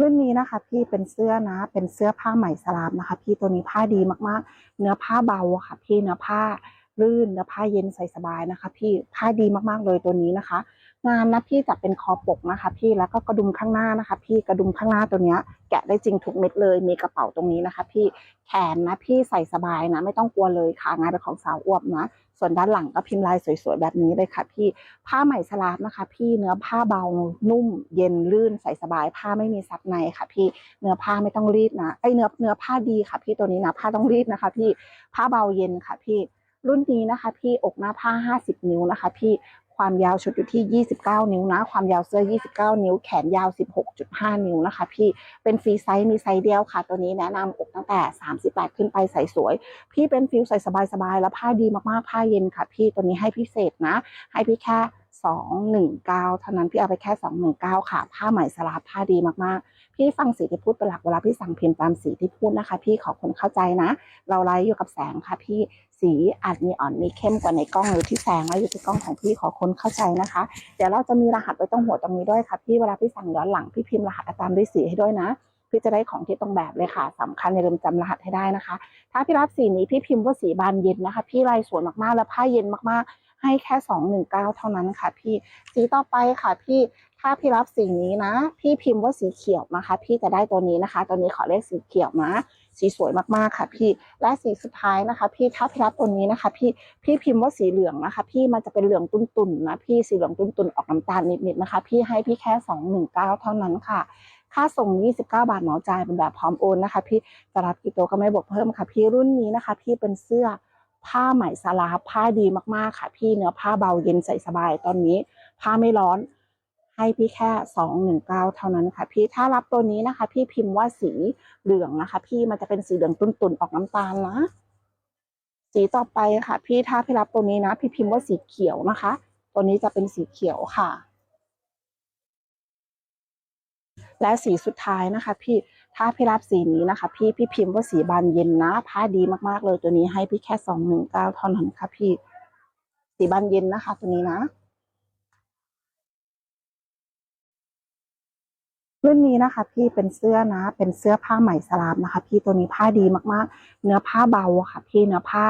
รุ่นนี้นะคะพี่เป็นเสื้อนะ เป็นเสื้อผ้าไหมสลามนะคะ พี่ตัวนี้ผ้าดีมากๆ เนื้อผ้าเบาค่ะ พี่เนื้อผ้า ลื่นเนื้อผ้าเย็นใส่สบายนะคะ พี่ผ้าดีมากๆเลยตัวนี้นะคะ งานนะพี่จะเป็นคอปกนะคะ พี่แล้วก็กระดุมข้างหน้านะคะ พี่กระดุมข้างหน้าตัวเนี้ย แกะได้จริงทุกเม็ดเลยมีกระเป๋าตรงนี้นะคะ พี่แขนนะพี่ใส่สบายนะ ไม่ต้องกลัวเลยค่ะงานเป็นของสาวอ้วบนะส่วนด้านหลังก็พิมพ์ลายสวยๆแบบนี้เลยค่ะ พี่ผ้าไหมสลาบนะคะ พี่เนื้อผ้าเบานุ่ม เย็นลื่นใส่สบาย ผ้าไม่มีซับในค่ะ พี่เนื้อผ้าไม่ต้องรีดนะไอเนื้อเนื้อผ้าดีค่ะ พี่ตัวนี้นะผ้าต้องรีดนะคะ พี่ผ้าเบาเย็นค่ะ พี่ รุ่นนี้นะคะพี่อกหน้าผ้า 50 นิ้วนะคะ พี่ความยาวชุดอยู่ที่ 29 นิ้วนะ ความยาวเสื้อ 29 นิ้ว แขนยาว 16.5 นิ้วนะคะ พี่ เป็นฟรีไซส์ มีไซส์เดียวค่ะ ตัวนี้แนะนำอกตั้งแต่ 38 ขึ้นไปใส่สวย พี่เป็นฟิลใส่สบายๆ แล้วผ้าดีมากๆ ผ้าเย็นค่ะ พี่ ตัวนี้ให้พิเศษนะ ให้พี่แค่ 219 เท่านั้น พี่เอาไปแค่ 219 ค่ะ ผ้าไหมสลาบผ้าดีมากๆ พี่ฟังสีที่พูดเป็นหลักเวลาพี่สั่งพิมพ์ตามสีที่พูดนะคะ พี่ขอคนเข้าใจนะ เราไลฟ์อยู่กับแสงค่ะ พี่สีอาจมีอ่อนมีเข้มกว่าในกล้องหรือที่แสงแล้อยู่ที่กล้องของพี่ขอคนเข้าใจนะคะ เดี๋ยวเราจะมีรหัสไว้ตรงหัวตรงนี้ด้วยค่ะพี่เวลาพี่สั่งย้อนหลังพี่พิมพ์รหัสตามด้วยสีให้ด้วยนะพี่จะได้ของที่ตรงแบบเลยค่ะสำคัญอย่าลืมจำรหัสให้ได้นะคะ ถ้าพี่รับสีนี้พี่พิมพ์ว่าสีบานเย็นนะคะ พี่ลายสวยมากๆ แล้วผ้าเย็นมากๆ ให้แค่219เท่านั้นค่ะ พี่สีต่อไปค่ะ พี่ ถ้าพี่รับสีนี้นะ พี่พิมพ์ว่าสีเขียวนะคะ พี่จะได้ตัวนี้นะคะ ตัวนี้ขอเลขสีเขียวนะสีสวยมากๆค่ะ พี่และสีสุดท้ายนะคะ พี่ถ้าพี่รับตัวนี้นะคะ พี่พี่พิมพ์ว่าสีเหลืองนะคะ พี่มันจะเป็นเหลืองตุ่นๆนะพี่สีเหลืองตุ่นๆออกน้ำตาลนิดๆนะคะ พี่ให้พี่แค่219เท่านั้นค่ะ ค่าส่ง 29 บาทเหมาจ่ายเป็นแบบพร้อมโอนนะคะ พี่จะรับกี่ตัวก็ไม่บวกเพิ่มค่ะ พี่รุ่นนี้นะคะ พี่เป็นเสื้อผ้าไหมสลาผ้าดีมากๆค่ะ พี่เนื้อผ้าเบาเย็นใส่สบายตอนนี้ ผ้าไม่ร้อน ให้พี่แค่ 219 เท่านั้นค่ะ พี่ถ้ารับตัวนี้นะคะ พี่พิมพ์ว่าสีเหลืองนะคะ พี่มันจะเป็นสีเหลืองตุ่นๆออกน้ำตาลนะสีต่อไปค่ะ พี่ถ้าพี่รับตัวนี้นะ พี่พิมพ์ว่าสีเขียวนะคะ ตัวนี้จะเป็นสีเขียวค่ะ และสีสุดท้ายนะคะ พี่ถ้าพี่รับสีนี้นะคะ พี่พี่พิมพ์ว่าสีบานเย็นนะผ้าดีมากๆเลยตัวนี้ให้พี่แค่สองหนึ่งเก้าเท่านั้นค่ะ พี่สีบานเย็นนะคะ ตัวนี้นะ รุ่นนี้นะคะ พี่เป็นเสื้อนะ เป็นเสื้อผ้าไหมสลามนะคะ พี่ตัวนี้ผ้าดีมากๆ เนื้อผ้าเบาค่ะ พี่เนื้อผ้า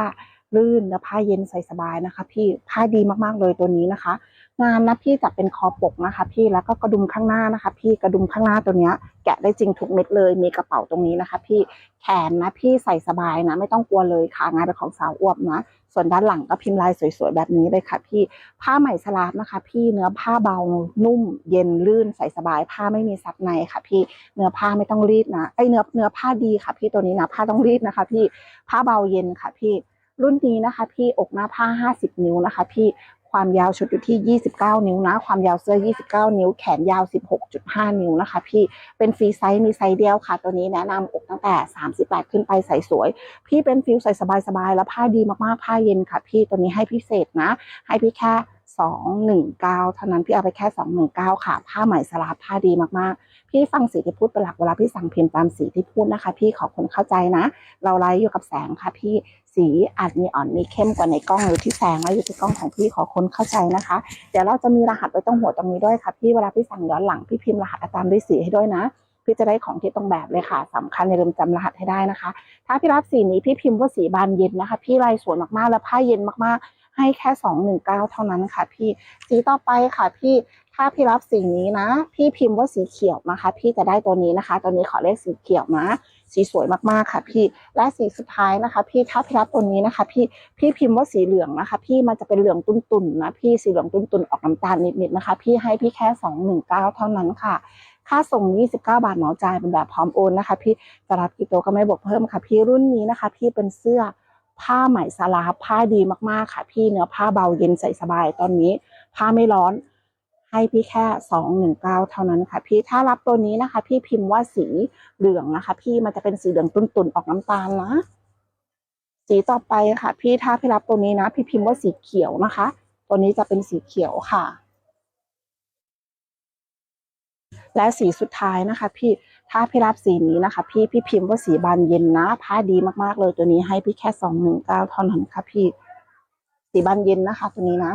ลื่นเนื้อผ้าเย็นใส่สบายนะคะ พี่ผ้าดีมากๆเลยตัวนี้นะคะ งานนะพี่จะเป็นคอปกนะคะ พี่แล้วก็กระดุมข้างหน้านะคะ พี่กระดุมข้างหน้าตัวเนี้ยแกะได้จริงทุกเม็ดเลย มีกระเป๋าตรงนี้นะคะ พี่แขนนะพี่ใส่สบายนะ ไม่ต้องกลัวเลยค่ะงานเป็นของสาวอวบนะ ส่วนด้านหลังก็พิมพ์ลายสวยๆแบบนี้เลยค่ะ พี่ผ้าไหมสลาบนะคะ พี่เนื้อผ้าเบานุ่ม เย็นลื่นใส่สบาย ผ้าไม่มีซับในค่ะ พี่เนื้อผ้าไม่ต้องรีดนะไอเนื้อเนื้อผ้าดีค่ะ พี่ตัวนี้นะผ้าต้องรีดนะคะ พี่ผ้าเบาเย็นค่ะ พี่รุ่นนี้นะคะ พี่อกหน้าผ้า 50 นิ้วนะคะ พี่ ความยาวชุดอยู่ที่ 29 นิ้วนะ ความยาวเสื้อ 29 นิ้ว แขนยาว 16.5 นิ้วนะคะ พี่ เป็นฟรีไซส์ มีไซส์เดียวค่ะ ตัวนี้แนะนำอกตั้งแต่ 38 ขึ้นไปใส่สวย พี่เป็นฟิลใส่สบายๆ แล้วผ้าดีมากๆ ผ้าเย็นค่ะ พี่ ตัวนี้ให้พิเศษนะ ให้พี่แค่ 219 เท่านั้น พี่เอาไปแค่ 219 ค่ะ ผ้าไหม่สลาบผ้าดีมากๆ พี่ฟังสีที่พูดเป็นหลัก เวลาพี่สั่งพิมพ์ตามสีที่พูดนะคะ พี่ขอคนเข้าใจนะ เราไลฟ์อยู่กับแสงค่ะพี่ สีอาจมีอ่อนมีเข้มกว่าในกล้องหรือที่แสงแล้วอยู่ที่กล้องของพี่ขอคนเข้าใจนะคะ เดี๋ยวเราจะมีรหัสไว้ตรงหัวตรงนี้ด้วยค่ะพี่เวลาพี่สั่งย้อนหลังพี่พิมพ์รหัสตามด้วยสีให้ด้วยนะพี่จะได้ของที่ตรงแบบเลยค่ะสำคัญอย่าลืมจำรหัสให้ได้นะคะ ถ้าพี่รับสีนี้พี่พิมพ์ว่าสีบานเย็นนะคะ พี่ลายสวยมากๆแล้วผ้าเย็นมากๆ ให้แค่219เท่านั้นค่ะ พี่สีต่อไปค่ะพี่ถ้าพี่รับสีนี้นะ พี่พิมพ์ว่าสีเขียวนะคะ พี่จะได้ตัวนี้นะคะ ตัวนี้ขอเลขสีเขียวนะ สีสวยมากๆค่ะพี่และสีสุดท้ายนะคะ พี่ถ้าพี่รับตัวนี้นะคะ พี่พี่พิมพ์ว่าสีเหลืองนะคะ พี่มันจะเป็นเหลืองตุ่นๆนะพี่สีเหลืองตุ่นๆออกน้ำตาลนิดๆนะคะ พี่ให้พี่แค่219เท่านั้นค่ะค่าส่ง 29 บาทเหมาจ่ายเป็นแบบพร้อมโอนนะคะ พี่จะรับกี่ตัวก็ไม่บวกเพิ่มค่ะ พี่รุ่นนี้นะคะ พี่เป็นเสื้อผ้าไหมสลาผ้าดีมากๆค่ะ พี่เนื้อผ้าเบาเย็นใส่สบายตอนนี้ ผ้าไม่ร้อน ให้พี่แค่ 219 เท่านั้นค่ะ พี่ถ้ารับตัวนี้นะคะ พี่พิมพ์ว่าสีเหลืองนะคะ พี่มันจะเป็นสีเหลืองตุ่นๆออกน้ำตาลนะสีต่อไปค่ะ พี่ถ้าพี่รับตัวนี้นะ พี่พิมพ์ว่าสีเขียวนะคะ ตัวนี้จะเป็นสีเขียวค่ะ และสีสุดท้ายนะคะ พี่ถ้าพี่รับสีนี้นะคะ พี่พี่พิมพ์ว่าสีบานเย็นนะผ้าดีมากๆเลยตัวนี้ให้พี่แค่219เท่านั้นค่ะ พี่สีบานเย็นนะคะ ตัวนี้นะ